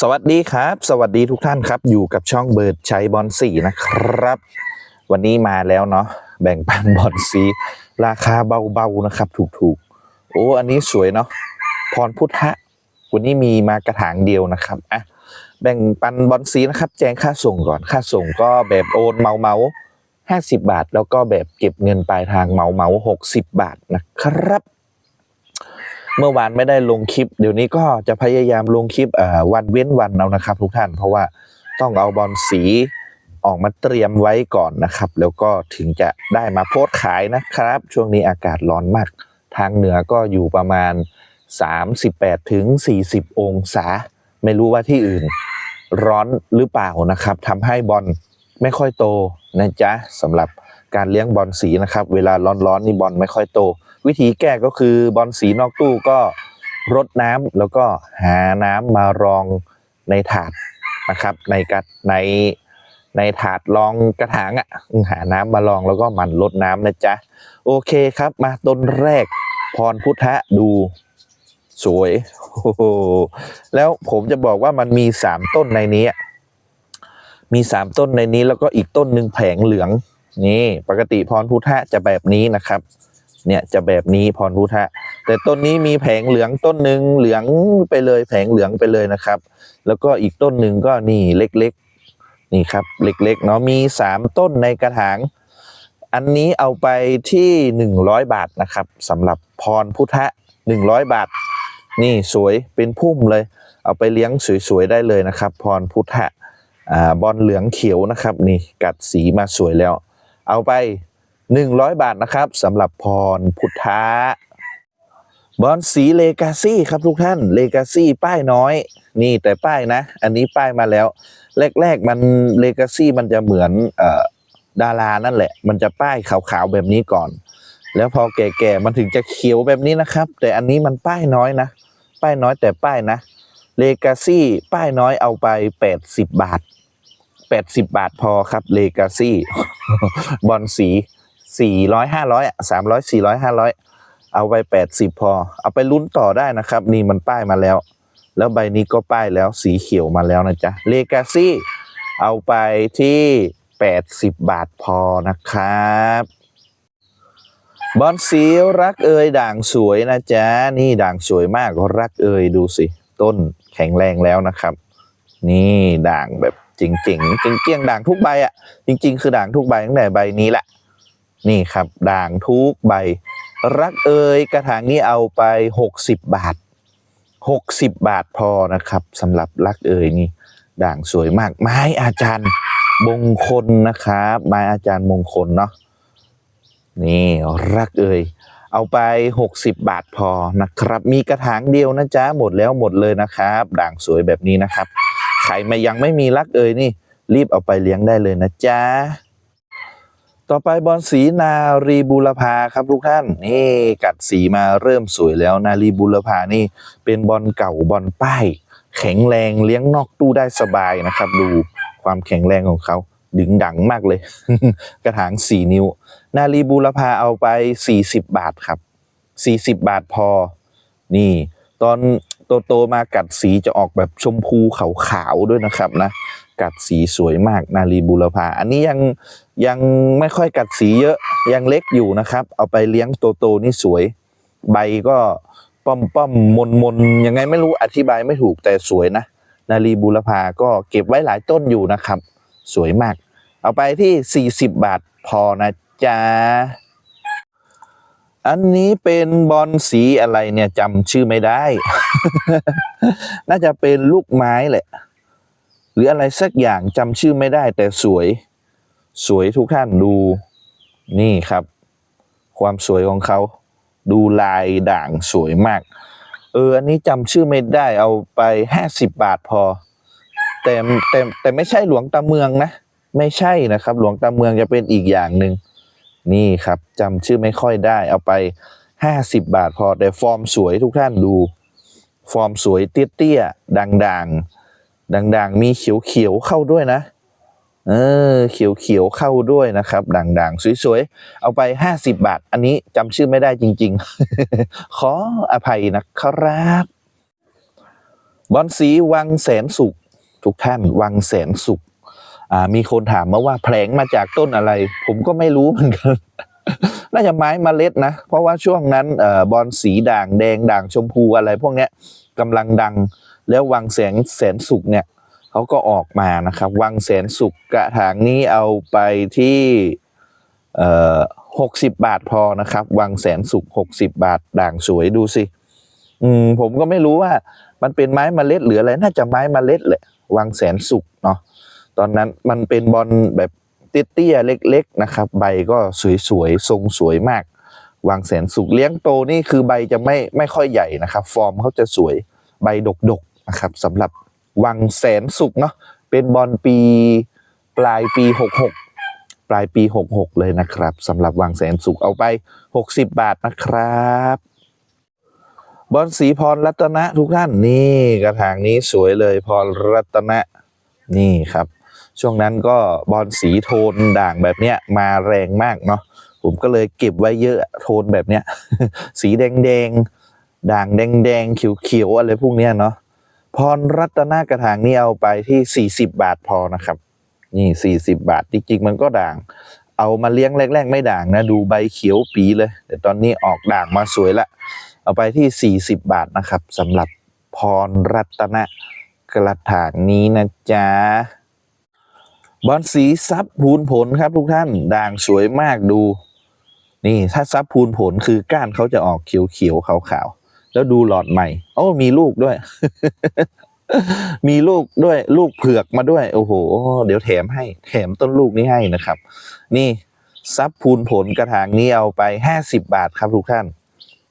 สวัสดีครับ สวัสดีทุกท่านครับ อยู่กับช่องเบิร์ดชัยบอลสีนะครับ วันนี้มาแล้วเนาะแบ่งปันบอลสีราคาเบาๆนะครับ ถูกๆ โอ้อันนี้สวยเนาะพรพุทธะวันนี้มีมากระถางเดียวนะครับอะแบ่งปันบอลสีนะครับ แจ้งค่าส่งก่อนค่าส่งก็แบบโอนเมาเมาห้าสิบาท แล้วก็แบบเก็บเงินปลายทางเมาเมาหกสิบบาทนะครับ เมื่อวานไม่ได้ลงคลิป เดี๋ยวนี้ก็จะพยายามลงคลิปวันเว้นวันเอานะครับ ทุกท่าน เพราะว่าต้องเอาบอลสีออกมาเตรียมไว้ก่อนนะครับ แล้วก็ถึงจะได้มาโพสขายนะครับ ช่วงนี้อากาศร้อนมาก ทางเหนือก็อยู่ประมาณ 38ถึง40 องศา ไม่รู้ว่าที่อื่นร้อนหรือเปล่านะครับทำให้บอลไม่ค่อยโตนะจ๊ะสำหรับการเลี้ยงบอลสีนะครับ เวลาร้อนๆนี่บอลไม่ค่อยโต วิธีแก้ก็คือบอลสีนอกตู้ก็รดน้ำแล้วก็หาน้ำมารองในถาดนะครับในกระในในถาดรองกระถางอะหาน้ำมารองแล้วก็หมันรดน้ำนะจ๊ะโอเคครับมาต้นแรกพรพุทธะดูสวยโอ้โหแล้วผมจะบอกว่ามันมีสามต้นในนี้ มีสามต้นในนี้แล้วก็อีกต้นหนึ่งแผงเหลือง นี่ ปกติพรพุทธะจะแบบนี้นะครับ เนี่ยจะแบบนี้พรพุทธะ แต่ต้นนี้มีแผงเหลืองต้นหนึ่งเหลืองไปเลยแผงเหลืองไปเลยนะครับ แล้วก็อีกต้นหนึ่งก็นี่เล็กๆ นี่ครับเล็กๆเนาะมีสามต้นในกระถาง อันนี้เอาไปที่หนึ่งร้อยบาทนะครับสำหรับพรพุทธะหนึ่งร้อยบาท นี่สวยเป็นพุ่มเลย เอาไปเลี้ยงสวยๆได้เลยนะครับ พรพุทธะอ่าบอลเหลืองเขียวนะครับ นี่กัดสีมาสวยแล้ว เอาไป 100บาทนะครับสำหรับพรพุทธะบอลสีเลกาซี่ครับทุกท่านเลกาซี่ป้ายน้อย นี่แต่ป้ายนะ อันนี้ป้ายมาแล้ว แรก ๆ มันเลกาซี่มันจะเหมือนเอดารานั่นแหละ มันจะป้ายขาวๆแบบนี้ก่อน แล้วพอแก่ๆมันถึงจะเขียวแบบนี้นะครับ แต่อันนี้มันป้ายน้อยนะ ป้ายน้อยแต่ป้ายนะเลกาซี่ป้ายน้อยเอาไป 80 บาท 80 บาทพอครับเลกาซี่บอลสี สี่ร้อยห้าร้อยสามร้อยสี่ร้อยห้าร้อยเอาไปแปดสิบพอ เอาไปลุ้นต่อได้นะครับ นี่มันป้ายมาแล้ว แล้วใบนี้ก็ป้ายแล้วสีเขียวมาแล้วนะจ๊ะเลกาซี่เอาไปที่แปดสิบบาทพอนะครับบอลสีรักเอยด่างสวยนะจ๊ะนี่ด่างสวยมากรักเอยดูสิ ต้นแข็งแรงแล้วนะครับ นี่ด่างแบบจริงๆจริงๆด่างทุกใบอะ จริง ๆ คือด่างทุกใบตั้งแต่ใบนี้แหละ นี่ครับ ด่างทุกใบ รักเอยกระถางนี้เอาไปหกสิบบาทหกสิบบาทพอนะครับสำหรับรักเอยนี่ ด่างสวยมาก ไม้อาจารย์มงคลนะครับไม้อาจารย์มงคลเนาะนี่รักเอยเอาไปหกสิบบาทพอนะครับ มีกระถางเดียวนะจ๊ะหมดแล้วหมดเลยนะครับ ด่างสวยแบบนี้นะครับ ใครมายังไม่มีรักเอยนี่ รีบเอาไปเลี้ยงได้เลยนะจ๊ะ ต่อไปบอลสีนารีบุรพาครับทุกท่านนี่กัดสีมาเริ่มสวยแล้วนารีบุรพานี่เป็นบอลเก่าบอลป้ายแข็งแรงเลี้ยงนอกตู้ได้สบายนะครับ ดูความแข็งแรงของเขาดึงดังมากเลย กระถางสี่นิ้ว นารีบุรพาเอาไป40บาทครับ40บาทพอ นี่ ตอนโตๆมากัดสีจะออกแบบชมพูขาวๆด้วยนะครับนะ กัดสีสวยมากนารีบุรพา อันนี้ยังยังไม่ค่อยกัดสีเยอะยังเล็กอยู่นะครับ เอาไปเลี้ยงโตๆนี่สวย ใบก็ป้อมป้อมมนมนยังไงไม่รู้อธิบายไม่ถูกแต่สวยนะ นารีบุรพาก็เก็บไว้หลายต้นอยู่นะครับ สวยมาก เอาไปที่ 40 บาทพอนะจ๊ะอันนี้เป็นบอลสีอะไรเนี่ยจำชื่อไม่ได้ น่าจะเป็นลูกไม้แหละ หรืออะไรสักอย่างจำชื่อไม่ได้แต่สวย สวยทุกท่านดูนี่ครับ ความสวยของเขา ดูลายด่างสวยมาก เอออันนี้จำชื่อไม่ได้เอาไปห้าสิบบาทพอ แต่แต่แต่ไม่ใช่หลวงตาเมืองนะ ไม่ใช่นะครับ หลวงตาเมืองจะเป็นอีกอย่างหนึ่งนี่ครับจำชื่อไม่ค่อยได้ เอาไปห้าสิบบาทพอแต่ฟอร์มสวยทุกท่านดู ฟอร์มสวยเตี้ยๆด่างๆ ด่างๆ มีเขียวๆเข้าด้วยนะ เออเขียวๆเข้าด้วยนะครับด่างๆ สวยๆ เอาไปห้าสิบบาท อันนี้จำชื่อไม่ได้จริง ๆ ขออภัยนะครับ บอนสีวังแสนสุข ทุกท่านวังแสนสุขอ่ามีคนถามมาว่าแผลงมาจากต้นอะไร ผมก็ไม่รู้เหมือนกันน่าจะไม้เมล็ดนะ เพราะว่าช่วงนั้นเอ่อบอนสีด่างแดงด่างชมพูอะไรพวกเนี้ยกำลังดัง แล้ววังแสงแสนสุขเนี่ยเขาก็ออกมานะครับ วังแสนสุขกระถางนี้เอาไปที่เออหกสิบบาทพอนะครับ วังแสนสุขหกสิบบาทด่างสวยดูสิอืมผมก็ไม่รู้ว่ามันเป็นไม้เมล็ดหรืออะไรน่าจะไม้เมล็ดแหละวังแสนสุขเนาะตอนนั้นมันเป็นบอลแบบเตี้ยๆเล็ก ๆนะครับ ใบก็สวยๆทรงสวยมากวังแสนสุขเลี้ยงโตนี่คือใบจะไม่ไม่ค่อยใหญ่นะครับ ฟอร์มเขาจะสวยใบดก นะครับสำหรับวังแสนสุขเนาะเป็นบอลปีปลายปี 66 ปลายปี 66 เลยนะครับสำหรับวังแสนสุขเอาไป 60 บาทนะครับบอลสีพรรัตนะทุกท่านนี่กระถางนี้สวยเลยพรรัตนะนี่ครับ ช่วงนั้นก็บอลสีโทนด่างแบบเนี้ยมาแรงมากเนาะผมก็เลยเก็บไว้เยอะโทนแบบเนี้ยสีแดงแดงด่างแดงแดงๆเขียวอะไรพวกเนี้ยเนาะ พรรัตนกระถางนี้เอาไปที่ 40 บาทพอนะครับ นี่ 40 บาทจริงๆมันก็ด่าง เอามาเลี้ยงแรก ๆ ไม่ด่างนะ ดูใบเขียวปีเลย แต่ตอนนี้ออกด่างมาสวยละ เอาไปที่ 40 บาทนะครับสำหรับพรรัตนกระถางนี้นะจ๊ะบอลสีซับพูนผลครับทุกท่านด่างสวยมากดู นี่ถ้าซับพูนผลคือก้านเขาจะออกเขียวๆขาวๆ แล้วดูหลอดใหม่โอ้มีลูกด้วย มีลูกด้วยลูกเผือกมาด้วย โอ้โห เดี๋ยวแถมให้ แถมต้นลูกนี้ให้นะครับ นี่ซับพูนผลกระถางนี้เอาไป50บบาทครับทุกท่าน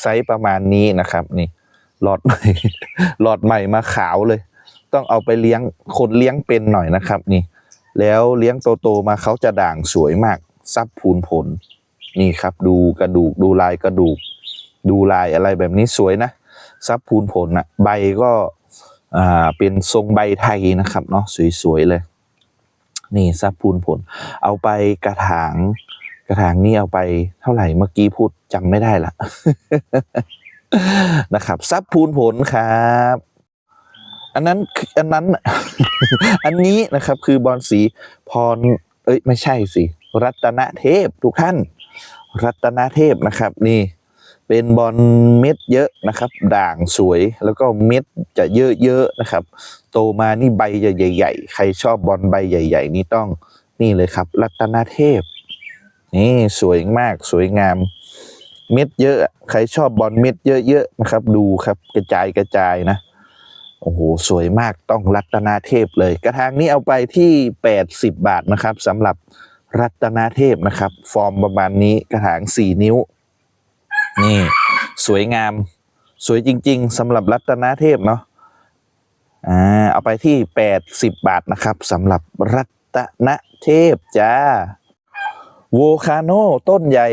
ไซส์ประมาณนี้นะครับ นี่ หลอดใหม่ หลอดใหม่มาขาวเลย ต้องเอาไปเลี้ยงคนเลี้ยงเป็นหน่อยนะครับ นี่ แล้วเลี้ยงโตๆมาเขาจะด่างสวยมากซับพูนผล นี่ครับ ดูกระดูกดูลายกระดูก ดูลายอะไรแบบนี้สวยนะซับพูนผลนะใบก็อ่าเป็นทรงใบไทยนะครับเนาะสวยๆเลย นี่ซับพูนผล เอาไปกระถางกระถางนี่เอาไปเท่าไหร่เมื่อกี้พูดจำไม่ได้ละนะครับซับพูนผลครับ อันนั้นอันนั้น อันนี้นะครับคือบอลสีพร เอ้ยไม่ใช่สิ รัตนเทพทุกท่าน รัตนเทพนะครับ นี่ เป็นบอลเม็ดเยอะนะครับ ด่างสวยแล้วก็เม็ดจะเยอะๆนะครับ โตมานี่ใบจะใหญ่ ๆ ใครชอบบอลใบใหญ่ ๆ นี่ต้องนี่เลยครับ รัตนเทพ นี่สวยมากสวยงาม เม็ดเยอะ ใครชอบบอลเม็ดเยอะๆนะครับ ดูครับกระจายกระจายนะโอ้โหสวยมากต้องรัตนาเทพเลย กระถางนี้เอาไปที่ 80 บาทนะครับสำหรับรัตนาเทพนะครับ ฟอร์มประมาณนี้กระถาง 4 นิ้ว นี่สวยงาม สวยจริง ๆสำหรับรัตนเทพเนาะอ่าเอาไปที่80บบาทนะครับสำหรับรัตนเทพจ้าโวคาโนต้นใหญ่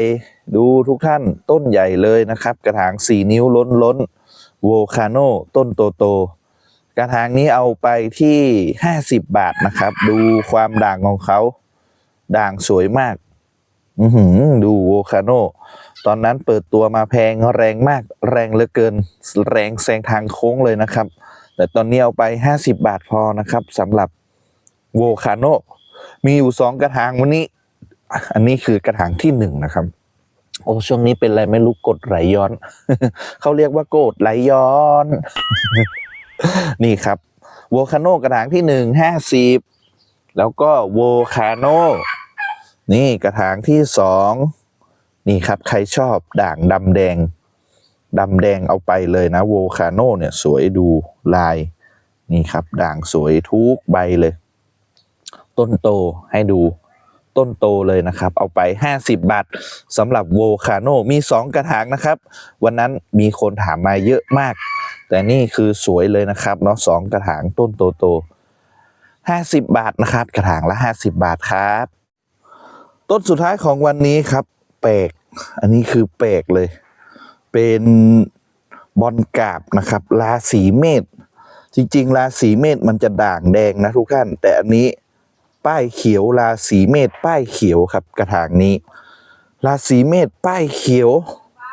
ดูทุกท่านต้นใหญ่เลยนะครับ กระถาง4นิ้วล้นล้นโวคาโนต้นโตโตกระถางนี้เอาไปที่50บบาทนะครับ ดูความด่างของเขา ด่างสวยมาก อือหือดูโวคาโน ตอนนั้นเปิดตัวมาแพงแรงมากแรงเหลือเกิน แรงแซงทางโค้งเลยนะครับ แต่ตอนนี้เอาไป 50 บาทพอนะครับสำหรับโวคาโนมีอยู่สองกระถางวันนี้ อันนี้คือกระถางที่หนึ่งนะครับ โอ้ช่วงนี้เป็นอะไรไม่รู้กดไหลย้อน เขาเรียกว่ากดไหลย้อน นี่ครับโวคาโนกระถางที่หนึ่งห้าสิบแล้วก็โวคาโนนี่กระถางที่สอง นี่ครับใครชอบด่างดำแดงดำแดงเอาไปเลยนะโวคาโนเนี่ยสวยดูลายนี่ครับ ด่างสวยทุกใบเลย ต้นโตให้ดูต้นโตเลยนะครับ เอาไป 50 บาทสำหรับโวคาโนมี 2 กระถางนะครับ วันนั้นมีคนถามมาเยอะมาก แต่นี่คือสวยเลยนะครับเนาะสองกระถางต้นโตโต50 บาทนะครับ กระถางละ 50 บาทครับ ต้นสุดท้ายของวันนี้ครับ แปลกอันนี้คือแปลกเลย เป็นบอลกาบนะครับ ราศีเมษ จริงๆ ราศีเมษมันจะด่างแดงนะทุกท่าน แต่อันนี้ป้ายเขียวราศีเมษป้ายเขียวครับกระถางนี้ ราศีเมษป้ายเขียว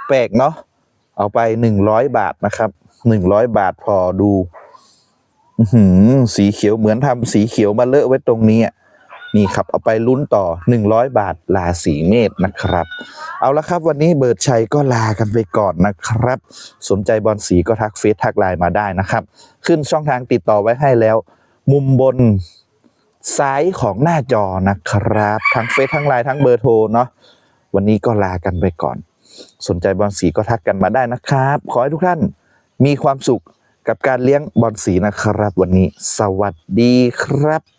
แปลกเนาะเอาไปหนึ่งร้อยบาทนะครับหนึ่งร้อยบาทพอดูอื้อหือสีเขียวเหมือนทำสีเขียวมาเลอะไว้ตรงนี้อะ นี่ครับเอาไปลุ้นต่อ 100 บาทลาสีเมตรนะครับ เอาละครับวันนี้เบิร์ดชัยก็ลากันไปก่อนนะครับ สนใจบอลสีก็ทักเฟซทักไลน์มาได้นะครับ ขึ้นช่องทางติดต่อไว้ให้แล้ว มุมบนซ้ายของหน้าจอนะครับ ทั้งเฟซทั้งไลน์ทั้งเบอร์โทรเนาะวันนี้ก็ลากันไปก่อน สนใจบอลสีก็ทักกันมาได้นะครับ ขอให้ทุกท่านมีความสุขกับการเลี้ยงบอลสีนะครับ วันนี้สวัสดีครับ